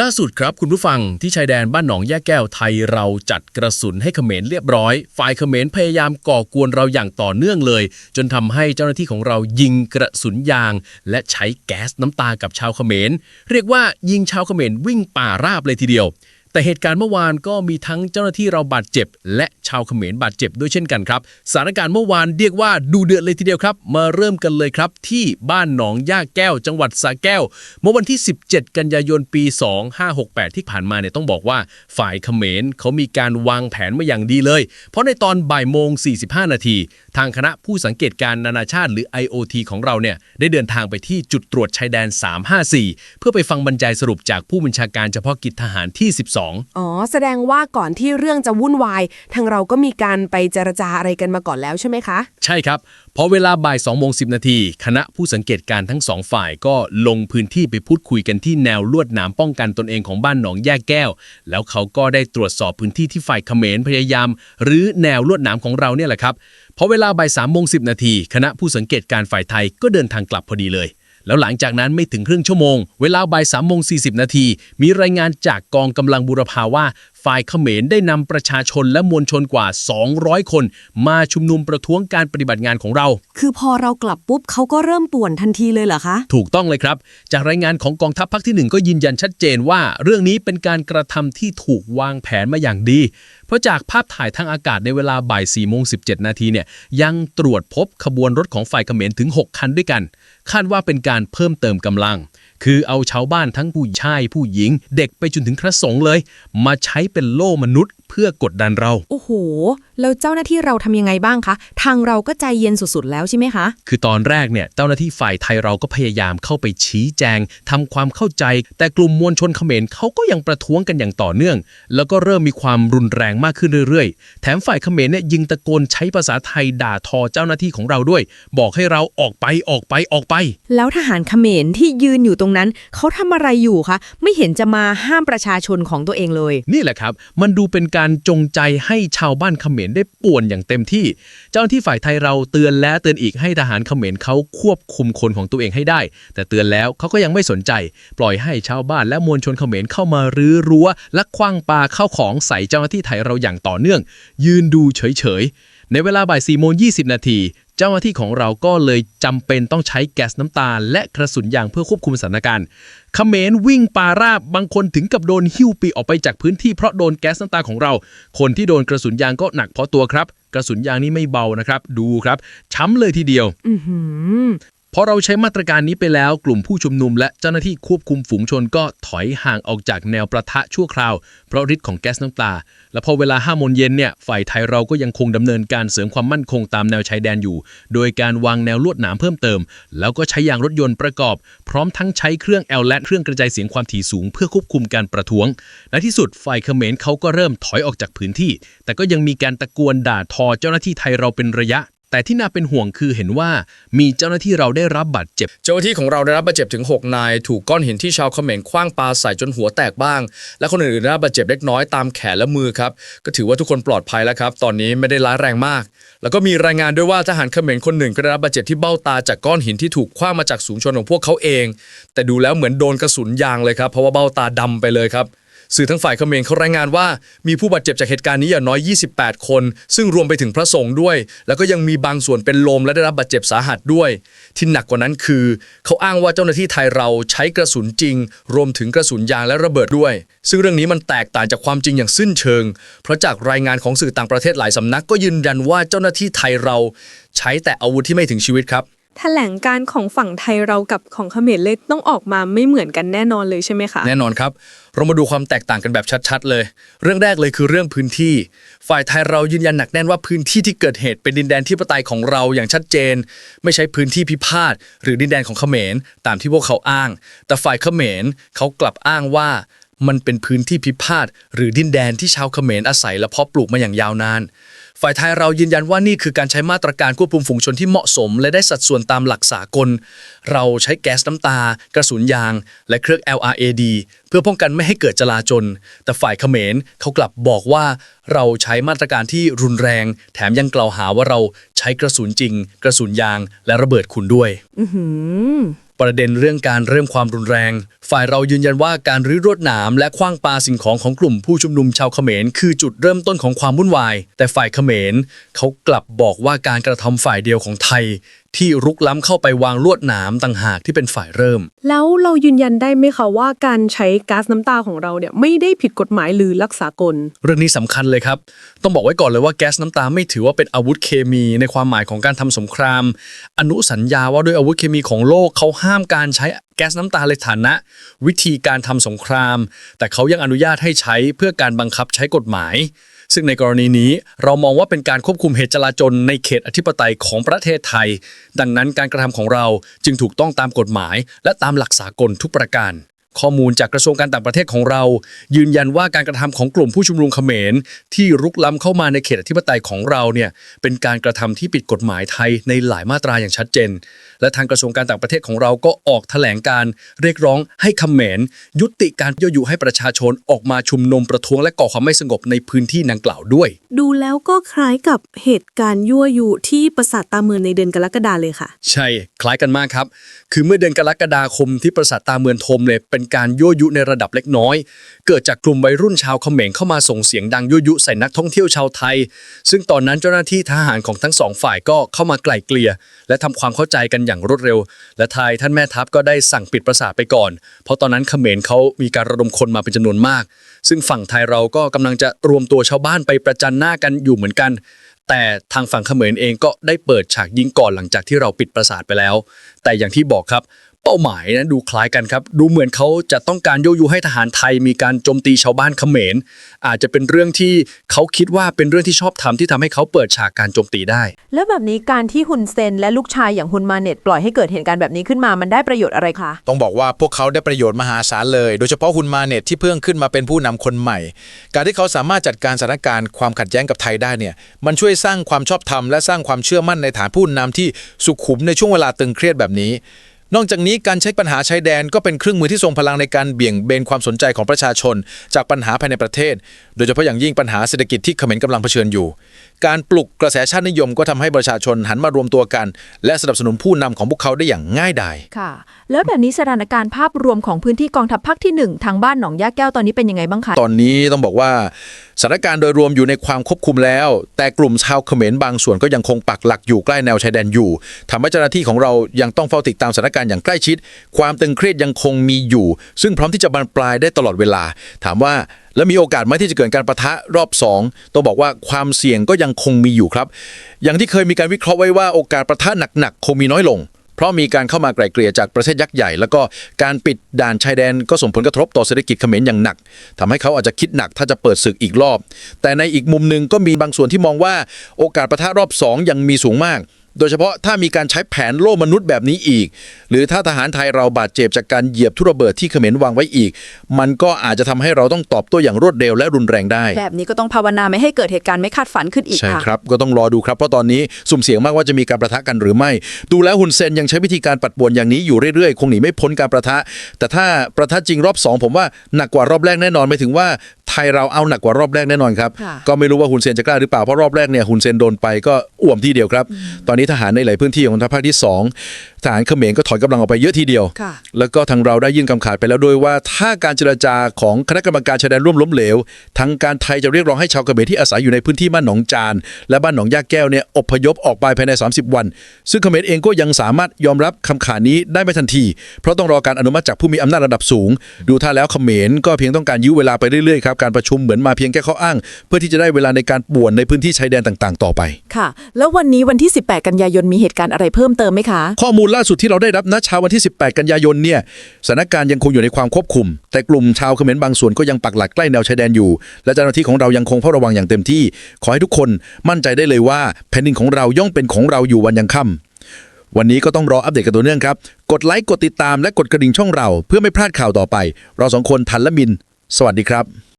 ล่าสุดครับคุณผู้ฟังที่ชายแดนบ้านหนองแยกแก้วไทยเราจัดกระสุนให้เขมรเรียบร้อย ฝ่ายเขมรพยายามก่อกวนเราอย่างต่อเนื่องเลย จนทำให้เจ้าหน้าที่ของเรายิงกระสุนยาง และใช้แก๊สน้ำตากับชาวเขมร เรียกว่ายิงชาวเขมรวิ่งป่าราบเลยทีเดียว แต่เหตุการณ์เมื่อวานก็มีทั้งเจ้าหน้าที่เราบาดเจ็บ และชาวเขมรบาดเจ็บด้วยเช่นกันครับสถานการณ์เมื่อวานเรียกว่าดูเดือดเลยทีเดียวครับ มาเริ่มกันเลยครับที่บ้านหนองย่าแก้ว จังหวัดสระแก้ว เมื่อวันที่ 17 กันยายนปี 2568 ที่ผ่านมาเนี่ยต้องบอกว่า ฝ่ายเขมรเขามีการวางแผนมาอย่างดีเลย เพราะในตอนบ่ายโมง 45 นาทีทางคณะผู้สังเกตการนานาชาติหรือ IOT ของเราเนี่ยได้เดินทางไปที่จุดตรวจชายแดน 354 เพื่อไปฟังบรรยายสรุปจากผู้บัญชาการเฉพาะกิจทหารที่ 12อ๋อ แสดงว่าก่อนที่เรื่องจะวุ่นวาย ทางเราก็มีการไปเจรจาอะไรกันมาก่อนแล้วใช่ไหมคะ ใช่ครับ พอเวลาบ่าย2โมง10 นาที คณะผู้สังเกตการณ์ทั้งสองฝ่ายก็ลงพื้นที่ไปพูดคุยกันที่แนวลวดหนามป้องกันตนเองของบ้านหนองแยกแก้ว แล้วเขาก็ได้ตรวจสอบพื้นที่ที่ฝ่ายเขมรพยายาม หรือแนวลวดหนามของเราเนี่ยแหละครับพอเวลาบ่าย3โมง10นาทีคณะผู้สังเกตการณ์ฝ่ายไทยก็เดินทางกลับพอดีเลย แล้วหลังจากนั้นไม่ถึงครึ่งชั่วโมง เวลาบ่ายสามโมงสีนาที มีรายงานจากกองกำลังบูรพาว่า ฝ่ายเขมรได้นำประชาชนและมวลชนกว่า 200 คน มาชุมนุมประท้วงการปฏิบัติงานของเรา คือพอเรากลับปุ๊บเขาก็เริ่มป่วนทันทีเลยเหรอคะ ถูกต้องเลยครับ จากรายงานของกองทัพภาคที่ 1 ก็ยืนยันชัดเจนว่า เรื่องนี้เป็นการกระทำที่ถูกวางแผนมาอย่างดี เพราะจากภาพถ่ายทางอากาศในเวลาบ่าย4โมง17 นาทีเนี่ยยังตรวจพบขบวนรถของฝ่ายเขมรถึง 6 คันด้วยกัน คาดว่าเป็นการเพิ่มเติมกำลัง คือเอาชาวบ้านทั้งผู้ชายผู้หญิง เด็กไปจนถึงพระสงฆ์เลย มาใช้เป็นโล่มนุษย์ เพื่อกดดันเรา โอ้โห แล้วเจ้าหน้าที่เราทำยังไงบ้างคะ ทางเราก็ใจเย็นสุดๆ แล้วใช่ไหมคะ คือตอนแรกเนี่ยเจ้าหน้าที่ฝ่ายไทยเราก็พยายามเข้าไปชี้แจงทำความเข้าใจ แต่กลุ่มมวลชนเขมรเขาก็ยังประท้วงกันอย่างต่อเนื่อง แล้วก็เริ่มมีความรุนแรงมากขึ้นเรื่อยๆ แถมฝ่ายเขมรเนี่ยยิงตะโกนใช้ภาษาไทยด่าทอเจ้าหน้าที่ของเราด้วย บอกให้เราออกไปออกไปออกไป แล้วทหารเขมรที่ยืนอยู่ตรงนั้น เขาทำอะไรอยู่คะ ไม่เห็นจะมาห้ามประชาชนของตัวเองเลย นี่แหละครับ มันดูเป็นการจงใจให้ชาวบ้านเขมรได้ป่วนอย่างเต็มที่ เจ้าหน้าที่ฝ่ายไทยเราเตือนและเตือนอีกให้ทหารเขมรเขาควบคุมคนของตัวเองให้ได้ แต่เตือนแล้วเขาก็ยังไม่สนใจ ปล่อยให้ชาวบ้านและมวลชนเขมรเข้ามารื้อรั้วและคว้างปาเข้าของใส่เจ้าหน้าที่ไทยเราอย่างต่อเนื่อง ยืนดูเฉยๆ ในเวลาบ่าย4โมง20 นาที เจ้าหน้าที่ของเราก็เลยจำเป็นต้องใช้แก๊สน้ำตา และกระสุนยางเพื่อควบคุมสถานการณ์เขมรวิ่งปาราบบางคนถึงกับโดนหิ้วปีออกไปจากพื้นที่เพราะโดนแก๊สน้ำตาของเรา คนที่โดนกระสุนยางก็หนักพอตัวครับ กระสุนยางนี่ไม่เบานะครับ ดูครับ ช้ำเลยทีเดียว พอเราใช้มาตรการนี้ไปแล้วกลุ่มผู้ชุมนุมและเจ้าหน้าที่ควบคุมฝูงชนก็ถอยห่างออกจากแนวประทะชั่วคราว เพราะฤทธิ์ของแก๊สน้ำตา และพอเวลา5โมงเย็นเนี่ยฝ่ายไทยเราก็ยังคงดำเนินการเสริมความมั่นคงตามแนวชายแดนอยู่ โดยการวางแนวลวดหนามเพิ่มเติม แล้วก็ใช้ยางรถยนต์ประกอบ พร้อมทั้งใช้เครื่องแอลและเครื่องกระจายเสียงความถี่สูง เพื่อควบคุมการประท้วงและที่สุดฝ่ายเขมรเขาก็เริ่มถอยออกจากพื้นที่ แต่ก็ยังมีการตะกวนด่าทอเจ้าหน้าที่ไทยเราเป็นระยะ แต่ที่น่าเป็นห่วงคือเห็นว่ามีเจ้าหน้าที่เราได้รับบาดเจ็บ เจ้าหน้าที่ของเราได้รับบาดเจ็บถึง 6 นาย ถูกก้อนหินที่ชาวเขมรคว้างปาใส่จนหัวแตกบ้าง และคนอื่นๆได้รับบาดเจ็บเล็กน้อยตามแขนและมือครับ ก็ถือว่าทุกคนปลอดภัยแล้วครับ ตอนนี้ไม่ได้ร้ายแรงมาก แล้วก็มีรายงานด้วยว่าทหารเขมรคนหนึ่งก็ได้รับบาดเจ็บที่เบ้าตาจากก้อนหินที่ถูกคว้างมาจากสูงชนของพวกเขาเอง แต่ดูแล้วเหมือนโดนกระสุนยางเลยครับเพราะว่าเบ้าตาดำไปเลยครับ สื่อทั้งฝ่ายเขมรเขารายงานว่า มีผู้บาดเจ็บจากเหตุการณ์นี้อย่างน้อย 28 คน ซึ่งรวมไปถึงพระสงฆ์ด้วย แล้วก็ยังมีบางส่วนเป็นลมและได้รับบาดเจ็บสาหัสด้วย ที่หนักกว่านั้นคือ เขาอ้างว่าเจ้าหน้าที่ไทยเราใช้กระสุนจริง รวมถึงกระสุนยางและระเบิดด้วย ซึ่งเรื่องนี้มันแตกต่างจากความจริงอย่างสิ้นเชิง เพราะจากรายงานของสื่อต่างประเทศหลายสำนักก็ยืนยันว่าเจ้าหน้าที่ไทยเรา ใช้แต่อาวุธที่ไม่ถึงชีวิตครับ แถลงการของฝั่งไทยเรากับของเขมรเลยต้องออกมาไม่เหมือนกันแน่นอนเลยใช่ไหมคะ แน่นอนครับ เรามาดูความแตกต่างกันแบบชัดๆ เลย เรื่องแรกเลยคือเรื่องพื้นที่ ฝ่ายไทยเรายืนยันหนักแน่นว่าพื้นที่ที่เกิดเหตุเป็นดินแดนที่ปไตยของเราอย่างชัดเจน ไม่ใช่พื้นที่พิพาทหรือดินแดนของเขมรตามที่พวกเขาอ้าง แต่ฝ่ายเขมรเขากลับอ้างว่า มันเป็นพื้นที่พิพาทหรือดินแดนที่ชาวเขมรอาศัยและเพาะปลูกมาอย่างยาวนาน ฝ่ายไทยเรายืนยันว่านี่คือการใช้มาตรการควบคุมฝูงชนที่เหมาะสม และได้สัดส่วนตามหลักสากล เราใช้แก๊สน้ำตา กระสุนยาง และเครื่อง LRAD เพื่อป้องกันไม่ให้เกิดจลาจล แต่ฝ่ายเขมรเขากลับบอกว่า เราใช้มาตรการที่รุนแรง แถมยังกล่าวหาว่าเราใช้กระสุนจริง กระสุนยาง และระเบิดคุณด้วย อื ประเด็นเรื่องการเริ่มความรุนแรง ฝ่ายเรายืนยันว่าการรื้อรวดหนามและคว้างปาสิ่งของของกลุ่มผู้ชุมนุมชาวเขมร คือจุดเริ่มต้นของความวุ่นวาย แต่ฝ่ายเขมรเขากลับบอกว่าการกระทำฝ่ายเดียวของไทย ที่รุกล้ำเข้าไปวางลวดหนามต่างหากที่เป็นฝ่ายเริ่ม แล้วเรายืนยันได้ไหมคะว่าการใช้ก๊าซน้ำตาของเราเนี่ยไม่ได้ผิดกฎหมายหรือรักษากล เรื่องนี้สำคัญเลยครับ ต้องบอกไว้ก่อนเลยว่าแก๊สน้ำตาไม่ถือว่าเป็นอาวุธเคมีในความหมายของการทำสงคราม อนุสัญญาว่าด้วยอาวุธเคมีของโลกเขาห้ามการใช้แก๊สน้ำตาในฐานะ วิธีการทำสงคราม แต่เขายังอนุญาตให้ใช้เพื่อการบังคับใช้กฎหมาย ซึ่งในกรณีนี้เรามองว่าเป็นการควบคุมเหตุจลาจลในเขตอธิปไตยของประเทศไทย ดังนั้นการกระทำของเราจึงถูกต้องตามกฎหมาย และตามหลักสากลทุกประการข้อมูลจากกระทรวงการต่างประเทศของเรา ยืนยันว่าการกระทำของกลุ่มผู้ชุมนุมเขมร ที่รุกล้ำเข้ามาในเขตอธิปไตยของเราเนี่ยเป็นการกระทำที่ผิดกฎหมายไทยในหลายมาตราอย่างชัดเจน และทางกระทรวงการต่างประเทศของเราก็ออกแถลงการเรียกร้องให้เขมรยุติการยั่วยุให้ประชาชนออกมาชุมนุมประท้วงและก่อความไม่สงบในพื้นที่ดังกล่าวด้วย ดูแล้วก็คล้ายกับเหตุการณ์ยั่วยุที่ปราสาทตาเมืองในเดือนกรกฎาเลยค่ะ ใช่คล้ายกันมากครับ คือเมื่อเดือนกรกฎาคมที่ปราสาทตาเมืองทมเลยเป็นการยั่วยุในระดับเล็กน้อย เกิดจากกลุ่มวัยรุ่นชาวเขมรเข้ามาส่งเสียงดังยั่วยุใส่นักท่องเที่ยวชาวไทย ซึ่งตอนนั้นเจ้าหน้าที่ทหารของทั้งสองฝ่ายก็เข้ามาไกล่เกลี่ยและทำความเข้าใจกันอย่างรวดเร็ว และไทยท่านแม่ทัพก็ได้สั่งปิดปราสาทไปก่อน เพราะตอนนั้นเขมรเขามีการระดมคนมาเป็นจำนวนมาก ซึ่งฝั่งไทยเราก็กำลังจะรวมตัวชาวบ้านไปประจันหน้ากันอยู่เหมือนกัน แต่ทางฝั่งเขมรเองก็ได้เปิดฉากยิงก่อนหลังจากที่เราปิดปราสาทไปแล้ว แต่อย่างที่บอกครับ เป้าหมายนะดูคล้ายกันครับ ดูเหมือนเขาจะต้องการโยยุให้ทหารไทยมีการโจมตีชาวบ้านเขมร อาจจะเป็นเรื่องที่เขาคิดว่าเป็นเรื่องที่ชอบทำที่ทำให้เขาเปิดฉากการโจมตีได้ แล้วแบบนี้การที่ฮุนเซนและลูกชายอย่างฮุนมาเน็ตปล่อยให้เกิดเหตุการณ์แบบนี้ขึ้นมามันได้ประโยชน์อะไรคะต้องบอกว่าพวกเขาได้ประโยชน์มหาศาลเลย โดยเฉพาะฮุนมาเน็ตที่เพิ่งขึ้นมาเป็นผู้นำคนใหม่ การที่เขาสามารถจัดการสถานการณ์ความขัดแย้งกับไทยได้เนี่ยมันช่วยสร้างความชอบธรรมและสร้างความเชื่อมั่นในฐานผู้นำที่สุขุมในช่วงเวลาตึงเครียดแบบนี้ นอกจากนี้การใช้ปัญหาชายแดนก็เป็นเครื่องมือที่ทรงพลังในการเบี่ยงเบนความสนใจของประชาชน จากปัญหาภายในประเทศ โดยเฉพาะอย่างยิ่งปัญหาเศรษฐกิจที่เขมรกำลังเผชิญอยู่ การปลุกกระแสชาตินิยมก็ทำให้ประชาชนหันมารวมตัวกัน และสนับสนุนผู้นำของพวกเขาได้อย่างง่ายดายค่ะ แล้วแบบนี้สถานการณ์ภาพรวมของพื้นที่กองทัพภาคที่ 1 ทางบ้านหนองยาแก้วตอนนี้เป็นยังไงบ้างคะตอนนี้ต้องบอกว่าสถานการณ์โดยรวมอยู่ในความควบคุมแล้ว แต่กลุ่มชาวเขมรบางส่วนก็ยังคงปักหลักอยู่ใกล้แนวชายแดนอยู่ทำให้เจ้าหน้าที่ของเรายังต้องเฝ้าติดตามสถานการณ์อย่างใกล้ชิด ความตึงเครียดยังคงมีอยู่ ซึ่งพร้อมที่จะบานปลายได้ตลอดเวลา ถามว่าแล้วมีโอกาสไหมที่จะเกิดการประทะรอบสองต้องบอกว่าความเสี่ยงก็ยังคงมีอยู่ครับ อย่างที่เคยมีการวิเคราะห์ไว้ว่าโอกาสประทะหนักๆคงมีน้อยลง เพราะมีการเข้ามาไกล่เกลี่ยจากประเทศยักษ์ใหญ่ แล้วก็การปิดด่านชายแดนก็ส่งผลกระทบต่อเศรษฐกิจเขมรอย่างหนักทำให้เขาอาจจะคิดหนักถ้าจะเปิดศึกอีกรอบ แต่ในอีกมุมหนึ่งก็มีบางส่วนที่มองว่าโอกาสประทะรอบสองยังมีสูงมาก โดยเฉพาะถ้ามีการใช้แผนโล่มนุษย์แบบนี้อีก หรือถ้าทหารไทยเราบาดเจ็บจากการเหยียบทุระเบิดที่เขมรวางไว้อีก มันก็อาจจะทำให้เราต้องตอบโต้อย่างรวดเร็วและรุนแรงได้ แบบนี้ก็ต้องภาวนาไม่ให้เกิดเหตุการณ์ไม่คาดฝันขึ้นอีกใช่ค่ะครับก็ต้องรอดูครับเพราะตอนนี้สุ่มเสี่ยงมากว่าจะมีการประทะกันหรือไม่ ดูแล้วฮุนเซนยังใช้วิธีการปัดป่วนอย่างนี้อยู่เรื่อยๆ คงหนีไม่พ้นการประทะ แต่ถ้าประทะจริงรอบ 2 ผมว่าหนักกว่ารอบแรกแน่นอนหมายถึงว่า ไทยเราเอาหนักกว่ารอบแรกแน่นอนครับ ค่ะ ก็ไม่รู้ว่าฮุนเซนจะกล้าหรือเปล่า เพราะรอบแรกเนี่ยฮุนเซนโดนไปก็อ่วมทีเดียวครับ ตอนนี้ทหารในหลายพื้นที่ของทัพภาคที่สอง ทหารเขมรก็ถอนกำลังออกไปเยอะทีเดียวค่ะแล้วก็ทางเราได้ยื่นคำขาดไปแล้วด้วยว่า ถ้าการเจรจาของคณะกรรมการชายแดนร่วมล้มเหลว ทางการไทยจะเรียกร้องให้ชาวเขมรที่อาศัยอยู่ในพื้นที่บ้านหนองจาน และบ้านหนองย่าแก้วเนี่ยอพยพออกไปภายใน 30 วัน ซึ่งเขมรเองก็ยังสามารถยอมรับคำขาดนี้ได้ไม่ทันที เพราะต้องรอการอนุมัติจากผู้มีอำนาจระดับสูง ดูท่าแล้วเขมรก็เพียงต้องการยื้อเวลาไปเรื่อยๆครับการประชุมเหมือนมาเพียงแค่ข้ออ้าง เพื่อที่จะได้เวลาในการป่วนในพื้นที่ชายแดนต่าง ๆ ต่อไปค่ะ แล้ววันนี้วันที่ 18 กันยายนมีเหตุการณ์อะไรเพิ่มเติมไหมคะ ข้อมูลล่าสุดที่เราได้รับณเช้าวันที่ 18 กันยายนเนี่ยสถานการณ์ยังคงอยู่ในความควบคุม แต่กลุ่มชาวเขมรบางส่วนก็ยังปักหลักใกล้แนวชายแดนอยู่ และเจ้าหน้าที่ของเรายังคงเฝ้าระวังอย่างเต็มที่ ขอให้ทุกคนมั่นใจได้เลยว่าแผ่นดินของเราย่อมเป็นของเราอยู่วันยังค่ำวันนี้ก็ต้องรออัปเดตกันตัวเนื่องครับ กดไลค์ กดติดตามและกดกระดิ่งช่องเรา เพื่อไม่พลาดข่าวต่อไป เราสองคนทันและมิน สวัสดีครับ